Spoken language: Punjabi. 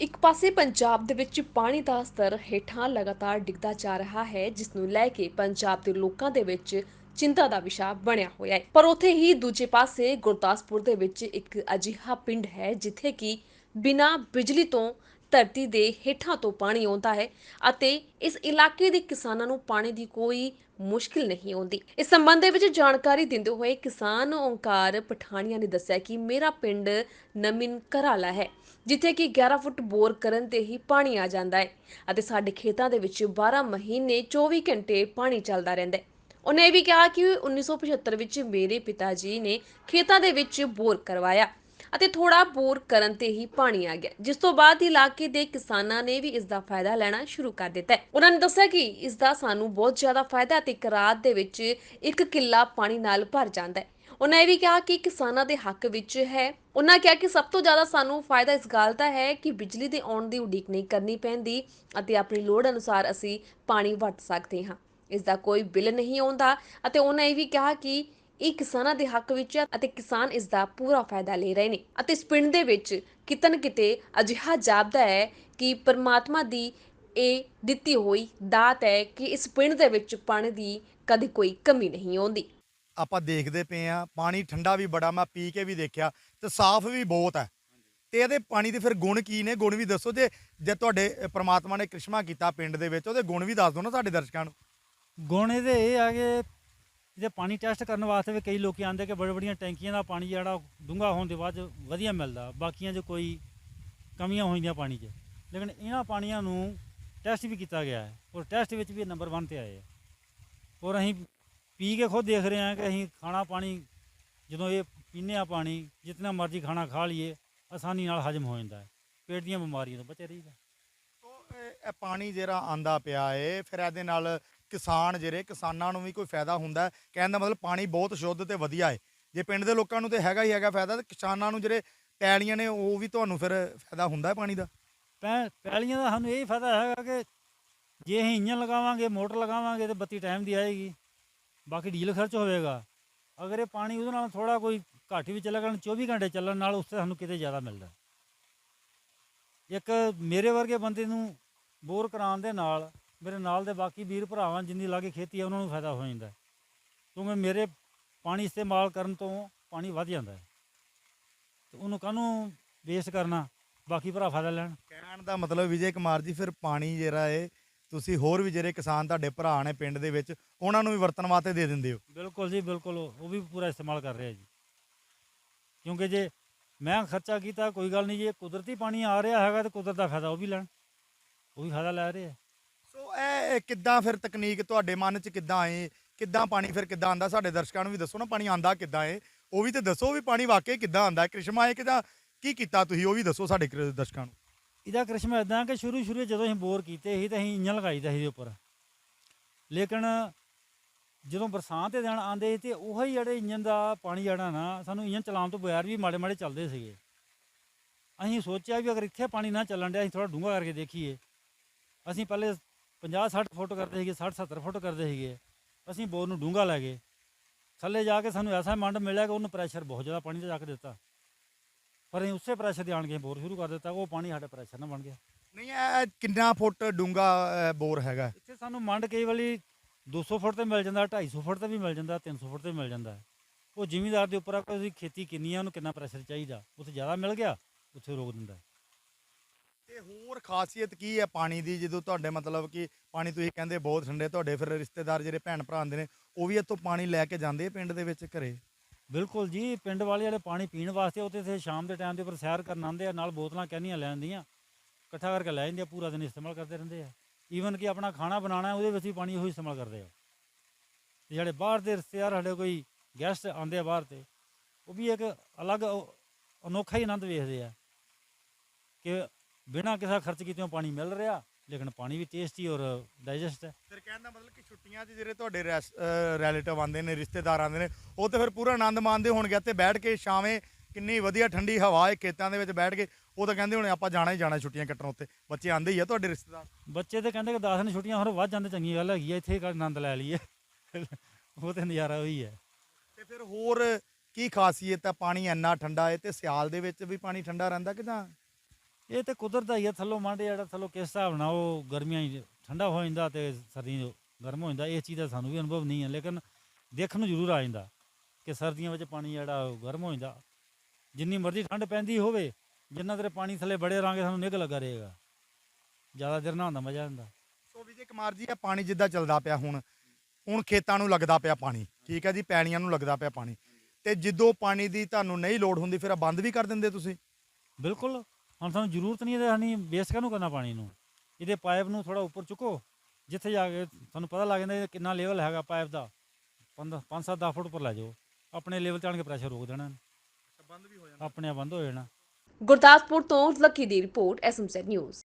ਇੱਕ ਪਾਸੇ ਪੰਜਾਬ ਦੇ ਵਿੱਚ ਪਾਣੀ ਦਾ ਸਤਰ ਹੇਠਾਂ ਲਗਾਤਾਰ ਡਿੱਗਦਾ ਜਾ ਰਿਹਾ ਹੈ, ਜਿਸ ਨੂੰ ਲੈ ਕੇ ਪੰਜਾਬ ਦੇ ਲੋਕਾਂ ਦੇ ਵਿੱਚ ਚਿੰਤਾ ਦਾ ਵਿਸ਼ਾ ਬਣਿਆ ਹੋਇਆ ਹੈ। ਪਰ ਉੱਥੇ ਹੀ ਦੂਜੇ ਪਾਸੇ ਗੁਰਦਾਸਪੁਰ ਦੇ ਵਿੱਚ ਇੱਕ ਅਜਿਹਾ ਪਿੰਡ ਹੈ, ਜਿੱਥੇ ਕਿ ਬਿਨਾਂ ਬਿਜਲੀ ਤੋਂ ਧਰਤੀ ਦੇ ਹੇਠਾਂ ਤੋਂ ਪਾਣੀ ਆਉਂਦਾ ਹੈ ਅਤੇ ਇਸ ਇਲਾਕੇ ਦੇ ਕਿਸਾਨਾਂ ਨੂੰ ਪਾਣੀ ਦੀ ਕੋਈ ਮੁਸ਼ਕਿਲ ਨਹੀਂ ਆਉਂਦੀ। ਇਸ ਸੰਬੰਧ ਦੇ ਵਿੱਚ ਜਾਣਕਾਰੀ ਦਿੰਦੇ ਹੋਏ ਕਿਸਾਨ ਓਂਕਾਰ ਪਠਾਨੀਆ ਨੇ ਦੱਸਿਆ ਕਿ ਮੇਰਾ ਪਿੰਡ ਨਮਿਨ ਘਰਾਲਾ ਹੈ, ਜਿੱਥੇ ਕਿ 11 ਫੁੱਟ ਬੋਰ ਕਰਨ ਤੇ ਹੀ ਪਾਣੀ ਆ ਜਾਂਦਾ ਹੈ ਅਤੇ ਸਾਡੇ ਖੇਤਾਂ ਦੇ ਵਿੱਚ 12 ਮਹੀਨੇ 24 ਘੰਟੇ ਪਾਣੀ ਚੱਲਦਾ ਰਹਿੰਦਾ ਹੈ। ਉਹਨੇ ਇਹ ਵੀ ਕਿਹਾ ਕਿ 1975 ਵਿੱਚ ਮੇਰੇ ਪਿਤਾ ਜੀ ਨੇ ਖੇਤਾਂ ਦੇ ਵਿੱਚ ਬੋਰ ਕਰਵਾਇਆ। ਅਤੇ ਥੋੜਾ ਬੋਰ ਕਰਨ ਤੇ ਹੀ ਪਾਣੀ ਆ ਗਿਆ। ਜਿਸ ਤੋਂ ਬਾਅਦ ਇਲਾਕੇ ਦੇ ਕਿਸਾਨਾਂ ਨੇ ਵੀ ਇਸ ਦਾ ਫਾਇਦਾ ਲੈਣਾ ਸ਼ੁਰੂ ਕਰ ਦਿੱਤਾ ਉਹਨਾਂ ਨੇ ਦੱਸਿਆ ਕਿ ਇਸ ਦਾ ਸਾਨੂੰ ਬਹੁਤ ਜ਼ਿਆਦਾ ਫਾਇਦਾ ਤੇ ਇੱਕ ਰਾਤ ਦੇ ਵਿੱਚ ਇੱਕ ਕਿੱਲਾ ਪਾਣੀ ਨਾਲ ਭਰ ਜਾਂਦਾ ਹੈ। ਉਹਨਾਂ ਇਹ ਵੀ ਕਿਹਾ ਕਿ ਕਿਸਾਨਾਂ ਦੇ ਹੱਕ ਵਿੱਚ ਹੈ। ਉਹਨਾਂ ਕਿਹਾ ਕਿ ਸਭ ਤੋਂ ਜ਼ਿਆਦਾ ਸਾਨੂੰ ਫਾਇਦਾ ਇਸ ਗੱਲ ਦਾ ਹੈ ਕਿ ਬਿਜਲੀ ਦੇ ਆਉਣ ਦੀ ਉਡੀਕ ਨਹੀਂ ਕਰਨੀ ਪੈਂਦੀ ਅਤੇ ਆਪਣੀ ਲੋੜ ਅਨੁਸਾਰ ਅਸੀਂ ਪਾਣੀ ਵਰਤ ਸਕਦੇ ਹਾਂ। ਇਸ ਦਾ ਕੋਈ ਬਿੱਲ ਨਹੀਂ ਆਉਂਦਾ ਅਤੇ ਉਹਨਾਂ ਇਹ ਵੀ ਕਿਹਾ ਕਿ ਇਹ ਕਿਸਾਨਾਂ ਦੇ ਹੱਕ ਵਿੱਚ ਹੈ ਅਤੇ ਕਿਸਾਨ ਇਸ ਦਾ ਪੂਰਾ ਫਾਇਦਾ ਲੈ ਰਹੇ ਨੇ। ਅਤੇ ਇਸ ਪਿੰਡ ਦੇ ਵਿੱਚ ਕਿਤਨ ਕਿਤੇ ਅਜਿਹਾ ਜਾਪਦਾ ਹੈ ਕਿ ਪਰਮਾਤਮਾ ਦੀ ਇਹ ਦਿੱਤੀ ਹੋਈ ਦਾਤ ਹੈ ਕਿ ਇਸ ਪਿੰਡ ਦੇ ਵਿੱਚ ਪਾਣੀ ਦੀ ਕਦੇ ਕੋਈ ਕਮੀ ਨਹੀਂ ਆਉਂਦੀ। ਆਪਾਂ ਦੇਖਦੇ ਪਏ ਆ ਪਾਣੀ ਠੰਡਾ ਵੀ ਬੜਾ ਮੈਂ ਪੀ ਕੇ ਵੀ ਦੇਖਿਆ ਤੇ ਸਾਫ਼ ਵੀ ਬਹੁਤ ਹੈ। ਤੇ ਇਹਦੇ ਪਾਣੀ ਦੇ ਫਿਰ ਗੁਣ ਕੀ ਨੇ? ਗੁਣ ਵੀ ਦੱਸੋ ਜੇ ਜੇ ਤੁਹਾਡੇ ਪ੍ਰਮਾਤਮਾ ਨੇ ਕ੍ਰਿਸ਼ਮਾ ਕੀਤਾ ਪਿੰਡ ਦੇ ਵਿੱਚ ਉਹਦੇ ਗੁਣ ਵੀ ਦੱਸ ਦਿਓ ਨਾ ਸਾਡੇ ਦਰਸ਼ਕਾਂ ਨੂੰ। ਗੁਣ ਇਹਦੇ ਇਹ ਆ ਕਿ ਇਹਦੇ ਪਾਣੀ ਟੈਸਟ ਕਰਨ ਵਾਸਤੇ ਵੀ ਕਈ ਲੋਕੀ ਆਂਦੇ ਕਿ ਬੜੀ ਬੜੀਆਂ ਟੈਂਕੀਆਂ ਦਾ ਪਾਣੀ ਜਿਹੜਾ ਡੂੰਘਾ ਹੋਣ ਦੇ ਬਾਅਦ 'ਚ ਵਧੀਆ ਮਿਲਦਾ, ਬਾਕੀਆਂ 'ਚ ਕੋਈ ਕਮੀਆਂ ਹੋਈਆਂ ਪਾਣੀ 'ਚ। ਲੇਕਿਨ ਇਹਨਾਂ ਪਾਣੀਆਂ ਨੂੰ ਟੈਸਟ ਵੀ ਕੀਤਾ ਗਿਆ ਹੈ ਔਰ ਟੈਸਟ ਵਿੱਚ ਵੀ ਨੰਬਰ 1 ਤੇ ਆਏ ਹੈ ਔਰ ਅਸੀਂ ਪੀ ਕੇ ਖੁਦ ਦੇਖ ਰਹੇ ਹਾਂ ਕਿ ਅਸੀਂ ਖਾਣਾ ਪਾਣੀ, ਜਦੋਂ ਇਹ ਪੀਂਦੇ ਆ ਪਾਣੀ ਜਿੰਨਾ ਮਰਜ਼ੀ ਖਾਣਾ ਖਾ ਲਈਏ, ਆਸਾਨੀ ਨਾਲ ਹਜਮ ਹੋ ਜਾਂਦਾ ਹੈ। ਪੇਟ ਦੀਆਂ ਬਿਮਾਰੀਆਂ ਤੋਂ ਬਚੇ ਰਹੀਦਾ। ਇਹ ਇਹ ਪਾਣੀ ਜਿਹੜਾ ਆਂਦਾ ਪਿਆ ਏ, ਫਿਰ ਇਹਦੇ ਨਾਲ ਕਿਸਾਨ ਜਿਹੜੇ, ਕਿਸਾਨਾਂ ਨੂੰ ਵੀ ਕੋਈ ਫਾਇਦਾ ਹੁੰਦਾ ਕਹਿਣ ਦਾ ਮਤਲਬ ਪਾਣੀ ਬਹੁਤ ਸ਼ੁੱਧ ਤੇ ਵਧੀਆ ਹੈ। ਜੇ ਪਿੰਡ ਦੇ ਲੋਕਾਂ ਨੂੰ ਤੇ ਹੈਗਾ ਹੀ ਹੈਗਾ ਫਾਇਦਾ, ਤੇ ਕਿਸਾਨਾਂ ਨੂੰ ਜਿਹੜੇ ਪੈਲੀਆਂ ਨੇ, ਉਹ ਵੀ ਤੁਹਾਨੂੰ ਫਿਰ ਫਾਇਦਾ ਹੁੰਦਾ ਹੈ ਪਾਣੀ ਦਾ? ਪੈ, ਪੈਲੀਆਂ ਦਾ ਸਾਨੂੰ ਇਹ ਫਾਇਦਾ ਹੈਗਾ ਕਿ ਜੇ ਅਸੀਂ ਇੰਜਨ ਲਗਾਵਾਂਗੇ, ਮੋਟਰ ਲਗਾਵਾਂਗੇ, ਤੇ ਬੱਤੀ ਟਾਈਮ ਦੀ ਆਏਗੀ। ਬਾਕੀ ਡੀਜ਼ਲ ਖਰਚ ਹੋਵੇਗਾ। ਅਗਰ ਇਹ ਪਾਣੀ ਉਹਦੇ ਨਾਲ ਥੋੜਾ ਕੋਈ ਘੱਟ ਵੀ ਚੱਲੇਗਾ 24 ਘੰਟੇ ਚੱਲਣ ਨਾਲ, ਉਸ ਤੇ ਸਾਨੂੰ ਕਿਤੇ ਜ਼ਿਆਦਾ ਮਿਲਦਾ ਇੱਕ ਮੇਰੇ ਵਰਗੇ ਬੰਦੇ ਨੂੰ ਬੋਰ ਕਰਾਉਣ ਦੇ ਨਾਲ ਮੇਰੇ ਨਾਲ ਦੇ ਬਾਕੀ ਵੀਰ ਭਰਾਵਾਂ ਜਿੰਨੀ ਲਾਗੇ ਖੇਤੀ ਆ ਉਹਨਾਂ ਨੂੰ ਫਾਇਦਾ ਹੋ ਜਾਂਦਾ ਕਿਉਂਕਿ ਮੇਰੇ ਪਾਣੀ ਇਸਤੇਮਾਲ ਕਰਨ ਤੋਂ ਪਾਣੀ ਵੱਧ ਜਾਂਦਾ ਹੈ। ਤੇ ਉਹਨੂੰ ਕਾਹਨੂੰ ਵੇਸਟ ਕਰਨਾ? ਬਾਕੀ ਭਰਾ ਫਾਇਦਾ ਲੈਣ। ਕਹਿਣ ਦਾ ਮਤਲਬ ਵਿਜੇ ਕੁਮਾਰ ਜੀ ਫਿਰ ਪਾਣੀ ਜਿਹੜਾ ਏ ਤੁਸੀਂ ਹੋਰ ਵੀ ਜਿਹੜੇ ਕਿਸਾਨ ਤੁਹਾਡੇ ਭਰਾ ਨੇ ਪਿੰਡ ਦੇ ਵਿੱਚ ਉਹਨਾਂ ਨੂੰ ਵੀ ਵਰਤਣ ਵਾਸਤੇ ਦੇ ਦਿੰਦੇ ਹੋ। ਬਿਲਕੁਲ ਜੀ ਬਿਲਕੁਲ। ਉਹ ਵੀ ਪੂਰਾ ਇਸਤੇਮਾਲ ਕਰ ਰਿਹਾ ਜੀ। ਕਿਉਂਕਿ ਜੇ ਮੈਂ ਖਰਚਾ ਕੀਤਾ ਕੋਈ ਗੱਲ ਨਹੀਂ ਜੇ ਕੁਦਰਤੀ ਪਾਣੀ ਆ ਰਿਹਾ ਹੈਗਾ ਤੇ ਕੁਦਰਤ ਦਾ ਫਾਇਦਾ ਉਹ ਵੀ ਲੈਣ। ਉਹ ਵੀ ਫਾਇਦਾ ਲੈ ਰਹੇ ਆ। ਇਹ ਇਹ ਕਿੱਦਾਂ ਫਿਰ ਤਕਨੀਕ ਤੁਹਾਡੇ ਮਨ 'ਚ ਕਿੱਦਾਂ ਆਏ ਕਿੱਦਾਂ ਪਾਣੀ ਫਿਰ ਕਿੱਦਾਂ ਆਂਦਾ ਸਾਡੇ ਦਰਸ਼ਕਾਂ ਨੂੰ ਵੀ ਦੱਸੋ ਨਾ, ਪਾਣੀ ਆਂਦਾ ਕਿੱਦਾਂ ਏ? ਉਹ ਵੀ ਤੇ ਦੱਸੋ ਵੀ ਪਾਣੀ ਵਾਕਈ ਕਿੱਦਾਂ ਆਂਦਾ ਕ੍ਰਿਸ਼ਮਾ ਏ ਕਿਦਾਂ? ਕੀ ਕੀਤਾ ਤੁਸੀਂ? ਉਹ ਵੀ ਦੱਸੋ ਸਾਡੇ ਕ- ਦਰਸ਼ਕਾਂ ਨੂੰ। ਇਹਦਾ ਕ੍ਰਿਸ਼ਮਾ ਇਦਾਂ ਕਿ ਸ਼ੁਰੂ ਸ਼ੁਰੂ ਜਦੋਂ ਅਸੀਂ ਬੋਰ ਕੀਤੇ ਸੀ ਤਾਂ ਅਸੀਂ ਇੰਜਨ ਲਗਾਈਦਾ ਸੀ ਇਹਦੇ ਉੱਪਰ। ਲੇਕਿਨ ਜਦੋਂ ਬਰਸਾਤ ਦੇ ਦਿਨ ਆਂਦੇ ਤੇ ਉਹ ਹੀ ਜਿਹੜੇ ਇੰਜਨ ਦਾ ਪਾਣੀ ਜਿਹੜਾ ਨਾ, ਸਾਨੂੰ ਇੰਜਨ ਚਲਾਉਣ ਤੋਂ ਬਗੈਰ ਵੀ ਮਾੜੇ ਮਾੜੇ ਚੱਲਦੇ ਸੀਗੇ। ਅਸੀਂ ਸੋਚਿਆ ਵੀ ਅਗਰ ਇੱਥੇ ਪਾਣੀ ਨਾ ਚੱਲਣ ਡਿਆ, ਅਸੀਂ ਥੋੜਾ ਡੂੰਘਾ ਕਰਕੇ ਦੇਖੀਏ। ਅਸੀਂ ਪਹਿਲੇ 50 60 ਫੁੱਟ ਕਰਦੇ ਸੀਗੇ 60 70 ਫੁੱਟ ਕਰਦੇ ਸੀਗੇ। ਅਸੀਂ ਬੋਰ ਨੂੰ ਡੂੰਘਾ ਲੈ ਗਏ। ਥੱਲੇ ਜਾ ਕੇ ਸਾਨੂੰ ਐਸਾ ਮੰਡ ਮਿਲਿਆ ਕਿ ਉਹਨੂੰ ਪ੍ਰੈਸ਼ਰ ਬਹੁਤ ਜ਼ਿਆਦਾ ਪਾਣੀ ਦਾ ਚੱਕ ਦਿੱਤਾ। ਪਰ ਅਸੀਂ ਉਸੇ ਪ੍ਰੈਸ਼ਰ ਦੇ ਆਣ ਕੇ ਬੋਰ ਸ਼ੁਰੂ ਕਰ ਦਿੱਤਾ ਉਹ ਪਾਣੀ ਸਾਡੇ ਪ੍ਰੈਸ਼ਰ ਨਾਲ ਬਣ ਗਿਆ। ਨਹੀਂ ਇਹ ਕਿੰਨਾ ਫੁੱਟ ਡੂੰਗਾ ਬੋਰ ਹੈਗਾ? ਇੱਥੇ ਸਾਨੂੰ ਮੰਡ ਕਈ ਵਾਲੀ 200 ਫੁੱਟ ਤੇ ਮਿਲ ਜਾਂਦਾ 250 ਫੁੱਟ ਤੇ ਵੀ ਮਿਲ ਜਾਂਦਾ 300 ਫੁੱਟ ਤੇ ਮਿਲ ਜਾਂਦਾ। ਉਹ ਜ਼ਿਮੀਂਦਾਰ ਦੇ ਉੱਪਰ ਆ ਕਿ ਉਹਦੀ ਖੇਤੀ ਕਿੰਨੀ ਆ ਉਹਨੂੰ ਕਿੰਨਾ ਪ੍ਰੈਸ਼ਰ ਚਾਹੀਦਾ। ਉੱਥੇ ਜ਼ਿਆਦਾ ਮਿਲ ਗਿਆ ਉੱਥੇ ਰੋਕ ਦਿੰਦਾ। ਤੇ ਹੋਰ ਖਾਸੀਅਤ ਕੀ ਹੈ ਪਾਣੀ ਦੀ? ਜਦੋਂ ਤੁਹਾਡੇ ਮਤਲਬ ਕਿ ਪਾਣੀ ਤੁਸੀਂ ਕਹਿੰਦੇ ਬਹੁਤ ਠੰਡੇ, ਤੁਹਾਡੇ ਫਿਰ ਰਿਸ਼ਤੇਦਾਰ ਜਿਹੜੇ ਭੈਣ ਭਰਾ ਆਉਂਦੇ ਨੇ, ਉਹ ਵੀ ਇੱਥੋਂ ਪਾਣੀ ਲੈ ਕੇ ਜਾਂਦੇ ਆ ਪਿੰਡ ਦੇ ਵਿੱਚ ਘਰੇ? ਬਿਲਕੁਲ ਜੀ, ਪਿੰਡ ਵਾਲੇ ਜਿਹੜੇ ਪਾਣੀ ਪੀਣ ਵਾਸਤੇ, ਉੱਥੇ ਤੇ ਸ਼ਾਮ ਦੇ ਟਾਈਮ ਦੇ ਉੱਪਰ ਸੈਰ ਕਰਨ ਆਉਂਦੇ ਆ, ਨਾਲ ਬੋਤਲਾਂ ਕਹਿੰਦੀਆਂ ਲੈ ਆਉਂਦੀਆਂ, ਇਕੱਠਾ ਕਰਕੇ ਲੈ ਜਾਂਦੇ ਆ, ਪੂਰਾ ਦਿਨ ਇਸਤੇਮਾਲ ਕਰਦੇ ਰਹਿੰਦੇ ਆ। ਈਵਨ ਕਿ ਆਪਣਾ ਖਾਣਾ ਬਣਾਉਣਾ, ਉਹਦੇ ਵਿੱਚ ਵੀ ਪਾਣੀ ਉਹੀ ਇਸਤੇਮਾਲ ਕਰਦੇ ਆ। ਤੇ ਜਿਹੜੇ ਬਾਹਰ ਦੇ ਰਿਸ਼ਤੇਦਾਰ, ਸਾਡੇ ਕੋਈ ਗੈਸਟ ਆਉਂਦੇ ਆ ਬਾਹਰ ਤੇ, ਉਹ ਵੀ ਇੱਕ ਅਲੱਗ ਉਹ ਅਨੋਖਾ ਹੀ ਆਨੰਦ ਵੇਖਦੇ ਆ ਕਿ ਬਿਨਾਂ ਕਿਸੇ ਖਰਚ ਕੀਤਿਆਂ ਪਾਣੀ ਮਿਲ ਰਿਹਾ ਲੇਕਿਨ ਪਾਣੀ ਵੀ ਟੇਸਟੀ ਔਰ ਡਾਈਜੈਸਟ ਹੈ। ਫਿਰ ਕਹਿਣ ਦਾ ਮਤਲਬ ਕਿ ਛੁੱਟੀਆਂ 'ਚ ਜਿਹੜੇ ਤੁਹਾਡੇ ਰਿਲੇਟਿਵ ਆਉਂਦੇ ਨੇ ਰਿਸ਼ਤੇਦਾਰ ਆਉਂਦੇ ਨੇ ਉਹ ਤੇ ਫਿਰ ਪੂਰਾ ਆਨੰਦ ਮਾਣਦੇ ਹੋਣਗੇ। ਇੱਥੇ ਬੈਠ ਕੇ ਛਾਵੇਂ ਕਿੰਨੀ ਵਧੀਆ ਠੰਡੀ ਹਵਾ ਹੈ ਖੇਤਾਂ ਦੇ ਵਿੱਚ ਬੈਠ ਕੇ ਉਹ ਤਾਂ ਕਹਿੰਦੇ ਹੋਣੇ ਆਪਾਂ ਜਾਣਾ ਹੀ ਜਾਣਾ ਛੁੱਟੀਆਂ ਕੱਟਣ ਉੱਤੇ। ਬੱਚੇ ਆਂਦੇ ਹੀ ਆ ਤੁਹਾਡੇ ਰਿਸ਼ਤੇਦਾਰ? ਬੱਚੇ ਤੇ ਕਹਿੰਦੇ ਕਿ 10 ਦਿਨ ਛੁੱਟੀਆਂ ਹੋਰ ਵੱਧ ਜਾਂਦੇ ਚੰਗੀ ਗੱਲ ਹੈਗੀ ਆ ਇੱਥੇ ਆਨੰਦ ਲੈ ਲਈਏ। ਉਹ ਤੇ ਨਜ਼ਾਰਾ ਉਹੀ ਹੈ। ਤੇ ਫਿਰ ਹੋਰ ਕੀ ਖਾਸੀਅਤ ਹੈ? ਪਾਣੀ ਇੰਨਾ ਠੰਡਾ ਹੈ ਤੇ ਸਿਆਲ ਦੇ ਵਿੱਚ ਵੀ ਪਾਣੀ ਠੰਡਾ ਰਹਿੰਦਾ ਕਿ ਜਾਂ ਇਹ ਤੇ ਕੁਦਰਤ ਦਾ ਹੀ ਆ ਥੱਲੋਂ ਮੰਡ ਜਿਹੜਾ ਥੱਲੋਂ ਕਿਸ ਹਿਸਾਬ ਨਾਲ ਉਹ ਗਰਮੀਆਂ 'ਚ ਠੰਡਾ ਹੋ ਜਾਂਦਾ ਤੇ ਸਰਦੀਆਂ 'ਚ ਗਰਮ ਹੋ ਜਾਂਦਾ ਇਹ ਚੀਜ਼ ਦਾ ਸਾਨੂੰ ਵੀ ਅਨੁਭਵ ਨਹੀਂ ਹੈ ਲੇਕਿਨ ਦੇਖਣ ਨੂੰ ਜ਼ਰੂਰ ਆ ਜਾਂਦਾ ਕਿ ਸਰਦੀਆਂ ਵਿੱਚ ਪਾਣੀ ਜਿਹੜਾ ਗਰਮ ਹੋ ਜਾਂਦਾ। ਜਿੰਨੀ ਮਰਜ਼ੀ ਠੰਡ ਪੈਂਦੀ ਹੋਵੇ ਜਿੰਨਾ ਤੇਰੇ ਪਾਣੀ ਥੱਲੇ ਬੜੇ ਰਾਂਗੇ ਸਾਨੂੰ ਨਿੱਘ ਲੱਗਾ ਰਹੇਗਾ। ਜ਼ਿਆਦਾ ਦੇਰ ਨਾ ਹੁੰਦਾ ਮਜ਼ਾ ਆਉਂਦਾ। ਸੋ ਵਿਜੇ ਕੁਮਾਰ ਜੀ ਇਹ ਪਾਣੀ ਜਿੱਦਾਂ ਚੱਲਦਾ ਪਿਆ ਹੁਣ ਹੁਣ ਖੇਤਾਂ ਨੂੰ ਲੱਗਦਾ ਪਿਆ ਪਾਣੀ ਠੀਕ ਹੈ ਜੀ ਪੈਣੀਆਂ ਨੂੰ ਲੱਗਦਾ ਪਿਆ ਪਾਣੀ। ਤੇ ਜਦੋਂ ਪਾਣੀ ਦੀ ਤੁਹਾਨੂੰ ਨਹੀਂ ਲੋੜ ਹੁੰਦੀ ਫਿਰ ਬੰਦ ਵੀ ਕਰ ਦਿੰਦੇ ਤੁਸੀਂ? ਬਿਲਕੁਲ। ਹੁਣ ਸਾਨੂੰ ਜ਼ਰੂਰਤ ਨਹੀਂ ਇਹਦੇ ਹਣੀ ਵੇਸਟ ਕਾਹਨੂੰ ਕਰਨਾ ਪਾਣੀ ਨੂੰ? ਇਹਦੇ ਪਾਈਪ ਨੂੰ ਥੋੜਾ ਉੱਪਰ ਚੁੱਕੋ ਜਿੱਥੇ ਜਾ ਕੇ ਤੁਹਾਨੂੰ ਪਤਾ ਲੱਗ ਜਾਂਦਾ ਇਹ ਕਿੰਨਾ ਲੈਵਲ ਹੈਗਾ ਪਾਈਪ ਦਾ। 5 5 7 10 ਫੁੱਟ ਉੱਪਰ ਲੈ ਜਾਓ। ਆਪਣੇ ਲੈਵਲ ਤੇ ਆਣ ਕੇ ਪ੍ਰੈਸ਼ਰ ਰੋਕ ਦੇਣਾ ਬੰਦ ਵੀ ਹੋ ਜਾਂਦਾ ਆਪਣੇ ਆਪ ਬੰਦ ਹੋ ਜਾਣਾ। ਗੁਰਦਾਸਪੁਰ ਤੋਂ ਲੱਕੀ ਦੀ ਰਿਪੋਰਟ ਐਸਐਮਜ਼ੈਡ ਨਿਊਜ਼।